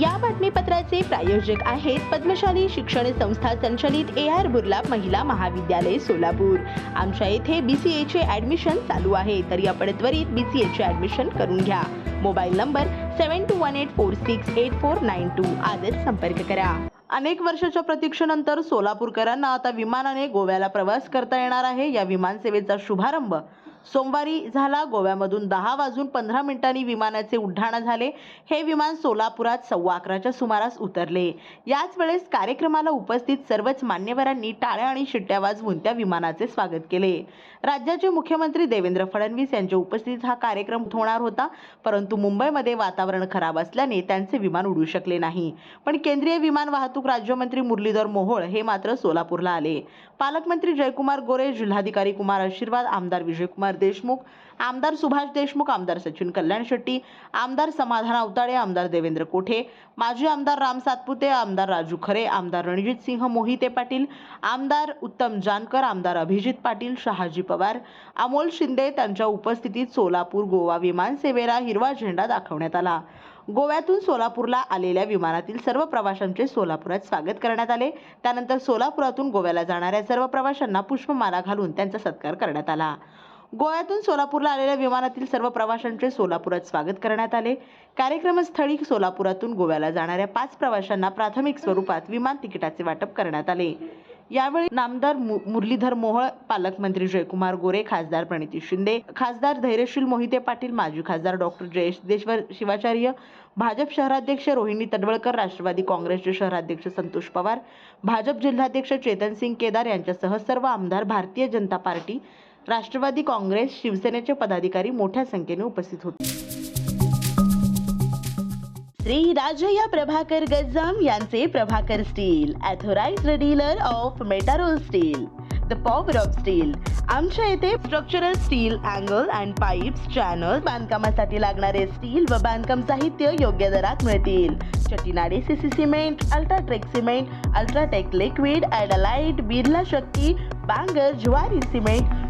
या बातमीपत्राचे प्रायोजक आहेत पद्मशाली शिक्षण संस्था संचलित ए आर बुर्ला महिला महाविद्यालय सोलापूर. आमच्या येथे बी सी एचे ॲडमिशन चालू आहे तरी आपण त्वरित बी सी एचे ॲडमिशन करून घ्या. Mobile number seven two one eight four six eight four nine two आजच संपर्क करा. अनेक वर्षाच्या प्रतीक्षेनंतर सोलापूरकरांना आता विमानाने गोव्याला प्रवास करता येणार आहे. या विमान सेवेचा शुभारंभ सोमवारी झाला. गोव्यामधून दहा वाजून पंधरा मिनिटांनी विमानाचे उड्डाण झाले. हे विमान सोलापुरात सव्वा अकराच्या सुमारास उतरले. याच वेळेस कार्यक्रमाला उपस्थित सर्वच मान्यवरांनी टाळ्या आणि शिट्ट्या वाजवून त्या विमानाचे स्वागत केले. राज्याचे मुख्यमंत्री देवेंद्र फडणवीस यांच्या उपस्थितीत हा कार्यक्रम होणार होता. परंतु मुंबईमध्ये वातावरण खराब असल्याने त्यांचे विमान उडू शकले नाही. पण केंद्रीय विमान वाहतूक राज्यमंत्री मुरलीधर मोहोळ हे मात्र सोलापूरला आले. पालकमंत्री जयकुमार गोरे जिल्हाधिकारी कुमार आशीर्वाद आमदार विजयकुमार देशमुख आमदार सुभाष देशमुख आमदार सचिन कल्याण शेट्टी आमदार समाधान अवताडे आमदार देवेंद्र कोठे माजी आमदार राम सातपुते आमदार राजू खरे आमदार रणजित सिंह मोहिते पाटील आमदार उत्तम जानकर आमदार अभिजित पाटील शहाजी पवार अमोल शिंदे त्यांच्या उपस्थितीत सोलापूर गोवा विमान सेवेला हिरवा झेंडा दाखवण्यात आला. गोव्यातून सोलापूरला आलेल्या विमानातील सर्व प्रवाशांचे सोलापुरात स्वागत करण्यात आले. त्यानंतर सोलापुरातून गोव्याला जाणाऱ्या सर्व प्रवाशांना पुष्पमाला घालून त्यांचा सत्कार करण्यात आला. गोव्यातून सोलापूरला आलेल्या विमानातील सर्व प्रवाशांचे सोलापुरात स्वागत करण्यात आले. कार्यक्रमस्थळी सोलापुरातून गोव्याला जाणाऱ्या पाच प्रवाशांना प्राथमिक स्वरूपात विमान तिकिटाचे वाटप करण्यात आले. यावेळी नामदार मुरलीधर मोहोळ पालकमंत्री जयकुमार गोरे खासदार प्रणिती शिंदे खासदार धैर्यशील मोहिते पाटील माजी खासदार डॉक्टर जयेशदेश्वर शिवाचार्य भाजप शहराध्यक्ष रोहिणी तडवळकर राष्ट्रवादी काँग्रेसचे शहराध्यक्ष संतोष पवार भाजप जिल्हाध्यक्ष चेतन सिंग केदार यांच्यासह सर्व आमदार भारतीय जनता पार्टी राष्ट्रवादी काँग्रेस शिवसेनेचे पदाधिकारी मोठ्या संख्येने उपस्थित होते. श्री राजया प्रभाकर गज्जाम यांचे Prabhakar steel authorized dealer of Metarol steel the power of steel. आमच्या येथे structural steel angle and pipes channel बांधकामासाठी लागणारे स्टील व बांधकाम साहित्य योग्य दरात मिळतील. Chettinad CC cement UltraTech cement UltraTech liquid ॲडलाइट Birla Shakti Bangur Zuari cement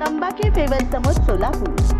तंबाखे favour समोर सोलापूर.